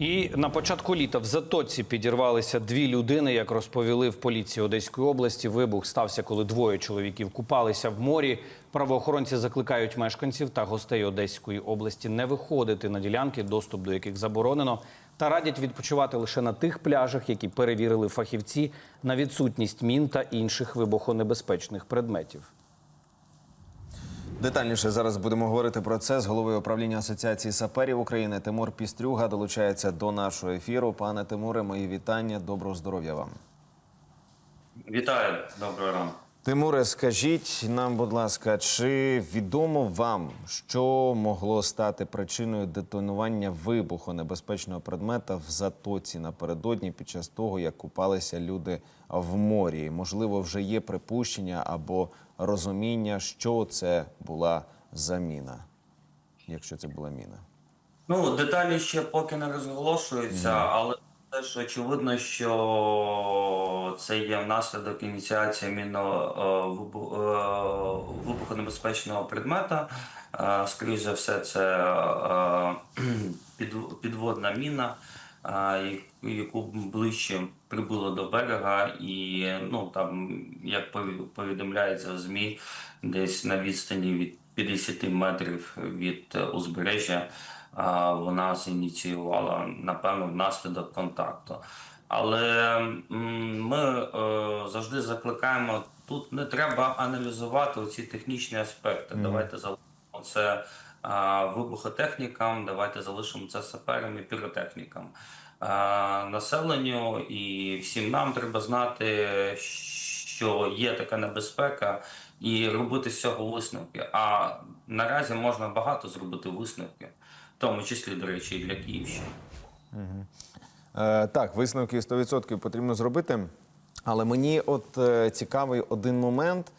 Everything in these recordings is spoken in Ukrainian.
І на початку літа в Затоці підірвалися дві людини. Як розповіли в поліції Одеської області, вибух стався, коли двоє чоловіків купалися в морі. Правоохоронці закликають мешканців та гостей Одеської області не виходити на ділянки, доступ до яких заборонено, та радять відпочивати лише на тих пляжах, які перевірили фахівці на відсутність мін та інших вибухонебезпечних предметів. Детальніше зараз будемо говорити про це з головою управління Асоціації саперів України Тимур Пістрюга долучається до нашого ефіру. Пане Тимуре, мої вітання. Доброго здоров'я вам. Вітаю, доброго ранку. Тимуре, скажіть нам, будь ласка, чи відомо вам, що могло стати причиною детонування вибухонебезпечного предмета в затоці напередодні під час того, як купалися люди в морі? Можливо, вже є припущення або розуміння, що це була за міна, якщо це була міна. Ну, деталі ще поки не розголошуються, але теж очевидно, що це є внаслідок ініціації мінного вибухонебезпечного предмета. Е, Скоріше за все, це е, підводна міна, е, яку ближче прибуло до берега, і ну там, як пові- повідомляється в ЗМІ, десь на відстані від 50 метрів від узбережжя вона зініціювала, напевно, внаслідок контакту. Але ми е, завжди закликаємо, тут не треба аналізувати ці технічні аспекти. Давайте залишимо це вибухотехнікам, давайте залишимо це саперам і піротехнікам. Населенню і всім нам треба знати, що є така небезпека, і робити з цього висновки. А наразі можна багато зробити висновків, в тому числі, до речі, і для Київщини. Е, так, висновки 100% потрібно зробити. Але мені от е, цікавий один момент.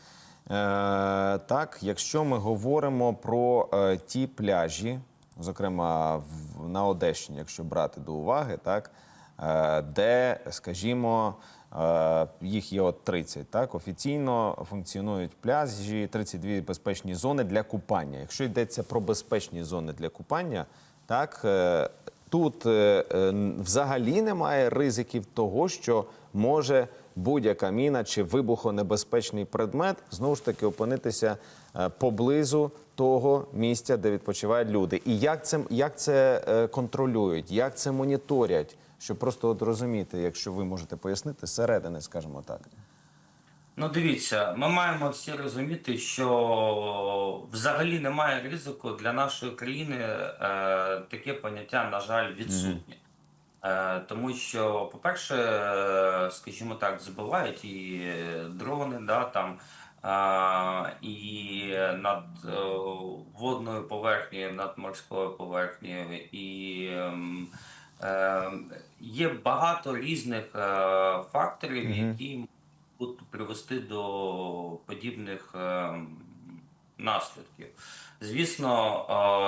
Е, так, якщо ми говоримо про е, ті пляжі, зокрема на Одещині, якщо брати до уваги, так, е, де, скажімо, їх є от 30, так, офіційно функціонують пляжі, 32 безпечні зони для купання. Якщо йдеться про безпечні зони для купання, так, Тут взагалі немає ризиків того, що може будь-яка міна чи вибухонебезпечний предмет знову ж таки опинитися е, поблизу того місця, де відпочивають люди. І як це, як це е, контролюють, як це моніторять, щоб просто от розуміти, якщо ви можете пояснити, зсередини, скажімо так. Ну, дивіться, ми маємо всі розуміти, що взагалі немає ризику для нашої країни. Е, таке поняття, на жаль, відсутнє. Е, тому що, по-перше, е, скажімо так, збивають і дрони, да, там, е, і над е, водною поверхнею, над морською поверхнею, і ем, е, є багато різних е, факторів, які можуть привести до подібних е, наслідків. Звісно,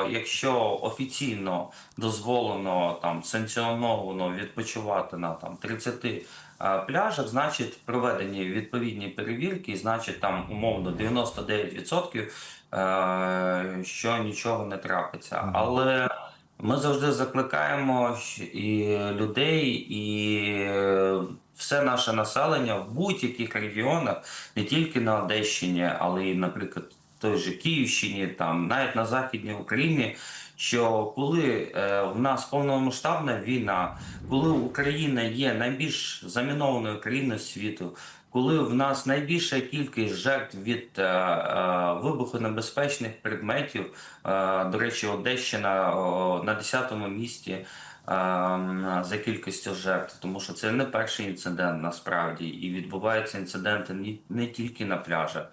е, якщо офіційно дозволено там санкціоновано відпочивати на там 30 е, пляжах, значить проведені відповідні перевірки, значить там умовно 99%, е, що нічого не трапиться. Але ми завжди закликаємо і людей, і все наше населення в будь-яких регіонах, не тільки на Одещині, але й, наприклад, той же Київщині, там навіть на Західній Україні. Що коли е, в нас повномасштабна війна, коли Україна є найбільш замінованою країною світу, коли в нас найбільша кількість жертв від е, е, вибухонебезпечних предметів, е, до речі, Одещина о, на 10-му місці е, за кількістю жертв, тому що це не перший інцидент насправді, і відбуваються інциденти не, тільки на пляжах.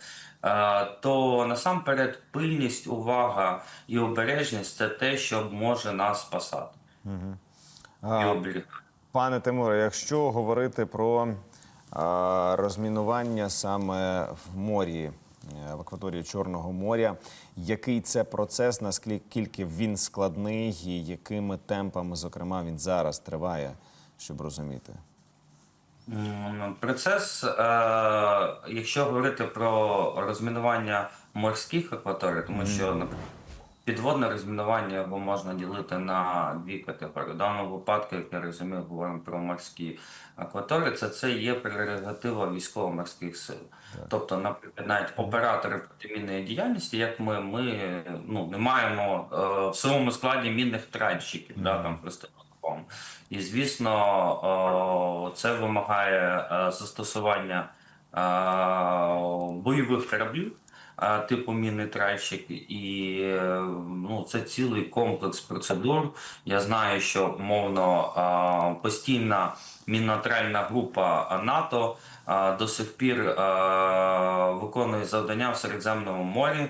Е, То насамперед пильність, увага і обережність це те, що може нас спасати. І. Пане Тимуре, якщо говорити про розмінування саме в морі, е, в акваторії Чорного моря, який це процес, наскільки він складний і якими темпами, зокрема, він зараз триває, щоб розуміти? Процес, е, якщо говорити про розмінування морських акваторій, тому що наприклад, Підводне розмінування його можна ділити на дві категорії. В даному випадку, як я розумію, говоримо про морські акваторії, це, це є прерогатива військово-морських сил. Тобто, наприклад, навіть оператори протимінної діяльності, як ми, ми ну, не маємо е, в своєму складі мінних тральщиків, да, там просто. І звісно, е, це вимагає е, застосування е, бойових кораблів. Типу мінний тральщик, і ну, це цілий комплекс процедур. Я знаю, що мовно постійна мінно-тральна група НАТО до сих пір виконує завдання в Середземному морі,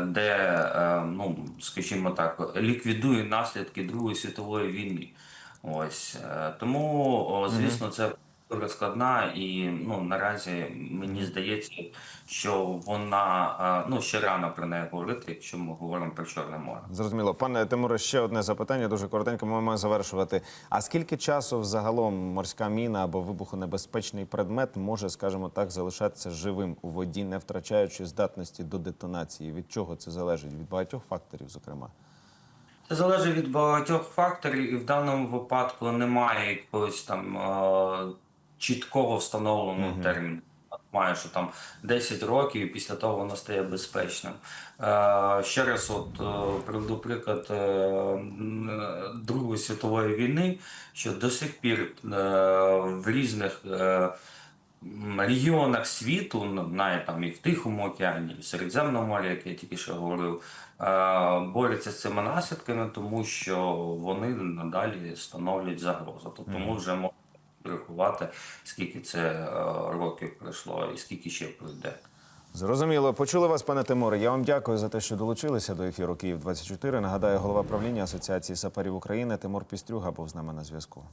де, е, ну, скажімо так, ліквідує наслідки Другої світової війни. Ось е, тому, звісно, це дуже складна, і ну наразі мені здається, що вона ну ще рано про неї говорити, якщо ми говоримо про Чорне море. Зрозуміло, пане Тимуре, ще одне запитання. Дуже коротенько. Ми маємо завершувати. А скільки часу взагалом морська міна або вибухонебезпечний предмет може, скажімо так, залишатися живим у воді, не втрачаючи здатності до детонації? Від чого це залежить? Від багатьох факторів, зокрема. Це залежить від багатьох факторів, і в даному випадку немає якогось там чіткого встановленого терміну. Має, що там 10 років, і після того воно стає безпечним. Е, ще раз, от е, приведу приклад е, Другої світової війни, що до сих пір е, в різних е, регіонах світу, навіть там і в Тихому океані, і в Середземному морі, як я тільки що говорив, е, борються з цими наслідками, тому що вони надалі становлять загрозу. Тобто ми вже можемо рахувати, скільки це е, років пройшло і скільки ще пройде. Зрозуміло, почули вас, пане Тимуре. Я вам дякую за те, що долучилися до ефіру Київ 24 Нагадаю, голова правління Асоціації саперів України Тимур Пістрюга був з нами на зв'язку.